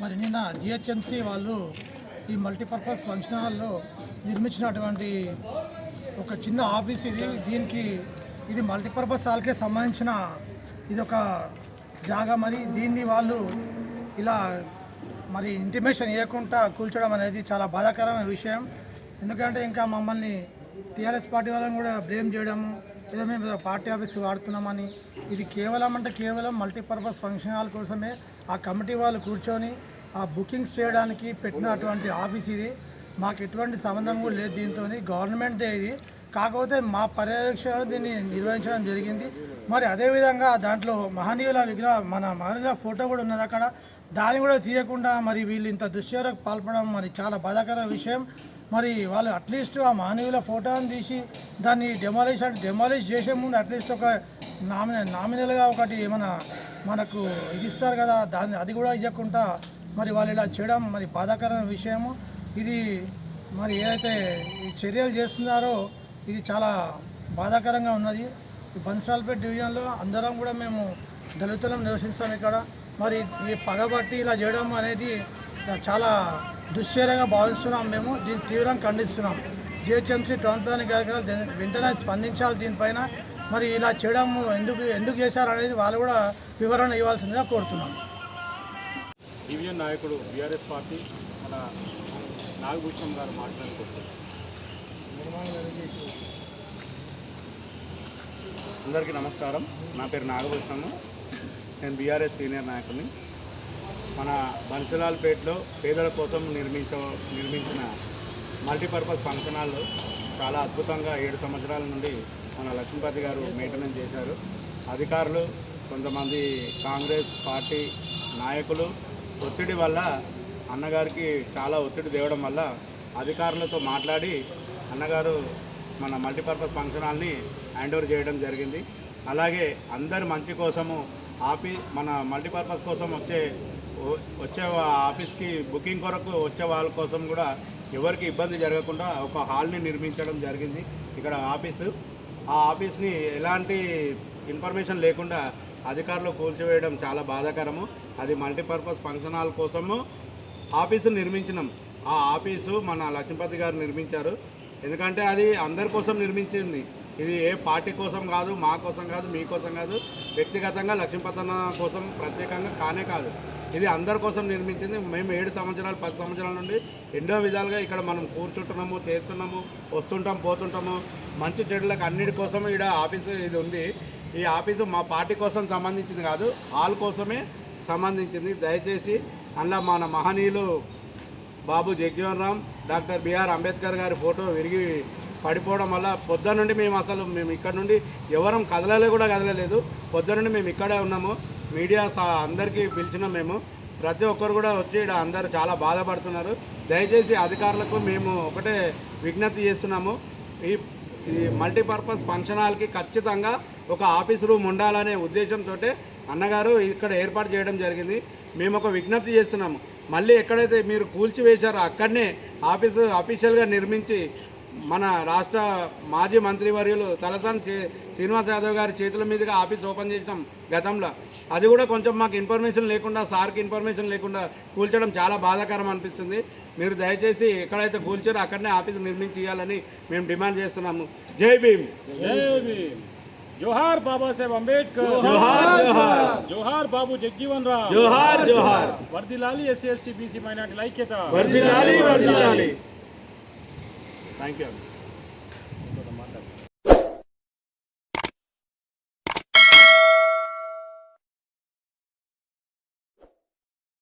మరి నిన్న జిహెచ్ఎంసీ వాళ్ళు ఈ మల్టీపర్పస్ ఫంక్షన్ హాల్లో నిర్మించినటువంటి ఒక చిన్న ఆఫీస్ ఇది. దీనికి ఇది మల్టీపర్పస్ హాల్కే సంబంధించిన ఇది ఒక జాగా మరి. దీన్ని వాళ్ళు ఇలా మరి ఇంటిమేషన్ ఇవ్వకుండా కూల్చడం అనేది చాలా బాధాకరమైన విషయం. ఎందుకంటే ఇంకా మమ్మల్ని టీఆర్ఎస్ పార్టీ వాళ్ళని కూడా బ్లేమ్ చేయడము ఏదో మేము పార్టీ ఆఫీస్ వాడుతున్నామని. ఇది కేవలం అంటే కేవలం మల్టీపర్పస్ ఫంక్షన్ హాల్ కోసమే. ఆ కమిటీ వాళ్ళు కూర్చొని ఆ బుకింగ్స్ చేయడానికి పెట్టినటువంటి ఆఫీస్ ఇది. మాకు ఎటువంటి సంబంధం కూడా లేదు దీంతో గవర్నమెంట్దే ఇది. కాకపోతే మా పర్యవేక్షణ దీన్ని నిర్వహించడం జరిగింది. మరి అదేవిధంగా దాంట్లో మహనీయుల విగ్రహ మన మహనీయుల ఫోటో కూడా ఉన్నది అక్కడ. దాన్ని కూడా తీయకుండా మరి వీళ్ళు ఇంత దుశ్చర్యకు పాల్పడడం మరి చాలా బాధాకర విషయం. మరి వాళ్ళు అట్లీస్ట్ ఆ మహనీయుల ఫోటోని తీసి దాన్ని డెమాలిష్ అంటే డెమాలిష్ చేసే ముందు అట్లీస్ట్ ఒక నామిన నామినల్గా ఒకటి ఏమైనా మనకు ఇది ఇస్తారు కదా దాన్ని అది కూడా ఇవ్వకుండా మరి వాళ్ళు ఇలా చేయడం మరి బాధాకరమైన విషయము. ఇది మరి ఏదైతే ఈ చర్యలు చేస్తున్నారో ఇది చాలా బాధాకరంగా ఉన్నది. ఈ బన్సాల్పేట్ డివిజన్లో అందరం కూడా మేము దళితులం నివసిస్తాం ఇక్కడ. మరి ఈ పగబట్టి ఇలా చేయడం అనేది చాలా దుశ్చర్యగా భావిస్తున్నాం మేము. దీన్ని తీవ్రంగా ఖండిస్తున్నాం. జిహెచ్ఎంసీ టౌన్ ప్లానింగ్ అధికారులు వెంటనే స్పందించాలి దీనిపైన. మరి ఇలా చేయడం ఎందుకు ఎందుకు చేశారనేది వాళ్ళు కూడా వివరణ ఇవ్వాల్సిందిగా కోరుతున్నాం. డివిజన్ నాయకుడు బీఆర్ఎస్ పార్టీ మన నాగభూషణం గారు మాట్లాడుకుంటున్నారు. అందరికీ నమస్కారం. నా పేరు నాగభూషణము. నేను బీఆర్ఎస్ సీనియర్ నాయకుడిని. మన బన్సలాల్పేటలో పేదల కోసం నిర్మించ నిర్మించిన మల్టీపర్పస్ ఫంక్షన్ చాలా అద్భుతంగా ఏడు సంవత్సరాల నుండి మన లక్ష్మీపతి గారు మెయింటెనెన్స్ చేశారు. అధికారులు కొంతమంది కాంగ్రెస్ పార్టీ నాయకులు ఒత్తిడి వల్ల అన్నగారికి చాలా ఒత్తిడి తేవడం వల్ల అధికారులతో మాట్లాడి అన్నగారు మన మల్టీపర్పస్ ఫంక్షన్ హాల్ని హ్యాండ్ ఓవర్ చేయడం జరిగింది. అలాగే అందరి మంచి కోసము ఆఫీ మన మల్టీపర్పస్ కోసం వచ్చే వచ్చే ఆఫీస్కి బుకింగ్ కొరకు వచ్చే వాళ్ళ కోసం కూడా ఎవరికి ఇబ్బంది జరగకుండా ఒక హాల్ని నిర్మించడం జరిగింది. ఇక్కడ ఆఫీసు. ఆ ఆఫీస్ని ఎలాంటి ఇన్ఫర్మేషన్ లేకుండా అధికారులు కూల్చివేయడం చాలా బాధాకరము. అది మల్టీపర్పస్ ఫంక్షన్ హాల్ కోసము ఆఫీసు నిర్మించినాం. ఆ ఆఫీసు మన లక్ష్మీపతి గారు నిర్మించారు. ఎందుకంటే అది అందరి కోసం నిర్మించింది. ఇది ఏ పార్టీ కోసం కాదు మా కోసం కాదు మీ కోసం కాదు. వ్యక్తిగతంగా లక్ష్మీపతన కోసం ప్రత్యేకంగా కానే కాదు. ఇది అందరి కోసం నిర్మించింది. మేము ఏడు సంవత్సరాలు పది సంవత్సరాల నుండి ఎన్నో విధాలుగా ఇక్కడ మనం కూర్చుంటున్నాము చేస్తున్నాము వస్తుంటాం పోతుంటాము. మంచి చెడులకు అన్నిటి కోసం ఇక్కడ ఆఫీసు ఇది ఉంది. ఈ ఆఫీసు మా పార్టీ కోసం సంబంధించింది కాదు హాల్ కోసమే సంబంధించింది. దయచేసి అందులో మన మహనీయులు Babu Jagjivan Ram doctor B R Ambedkar గారి ఫోటో విరిగి పడిపోవడం వల్ల పొద్దు నుండి మేము అసలు మేము ఇక్కడ నుండి ఎవరం కదలలే కూడా కదలలేదు. పొద్దు నుండి మేము ఇక్కడే ఉన్నాము. మీడియా సా- అందరికీ పిలిచినాం మేము. ప్రతి ఒక్కరు కూడా వచ్చి ఇక్కడ అందరూ చాలా బాధపడుతున్నారు. దయచేసి అధికారులకు మేము ఒకటే విజ్ఞప్తి చేస్తున్నాము. ఈ ఈ మల్టీపర్పస్ ఫంక్షన్ హాల్కి ఖచ్చితంగా ఒక ఆఫీస్ రూమ్ ఉండాలనే ఉద్దేశంతో అన్నగారు ఇక్కడ ఏర్పాటు చేయడం జరిగింది. మేము ఒక విజ్ఞప్తి చేస్తున్నాము. మళ్ళీ ఎక్కడైతే మీరు కూల్చివేశారో అక్కడనే ఆఫీసు అఫీషియల్గా నిర్మించి మన రాష్ట్ర మాజీ మంత్రివర్యులు తలసాని శ్రీ- శ్రీనివాస్ యాదవ్ గారి చేతుల మీదుగా ఆఫీస్ ఓపెన్ చేసినాం గతంలో. అది కూడా కొంచెం మాకు ఇన్ఫర్మేషన్ లేకుండా సార్కి ఇన్ఫర్మేషన్ లేకుండా కూల్చడం చాలా బాధాకరం అనిపిస్తుంది. మీరు దయచేసి ఎక్కడైతే కూల్చారో అక్కడనే ఆఫీస్ నిర్మించి ఇవ్వాలని మేము డిమాండ్ చేస్తున్నాము. జై భీమ్. జోహార్ బాబాసాహెబ్ అంబేద్కర్. జోహార్ జోహార్. జోహార్ బాబు జగ్జీవన్ రామ్ జోహార్ జోహార్. వర్దిలాలి ఎస్సీ ఎస్టీ బీసీ మైనార్టీల ఐక్యత వర్ధిల్లాలి వర్ధిల్లాలి థ్యాంక్ యూ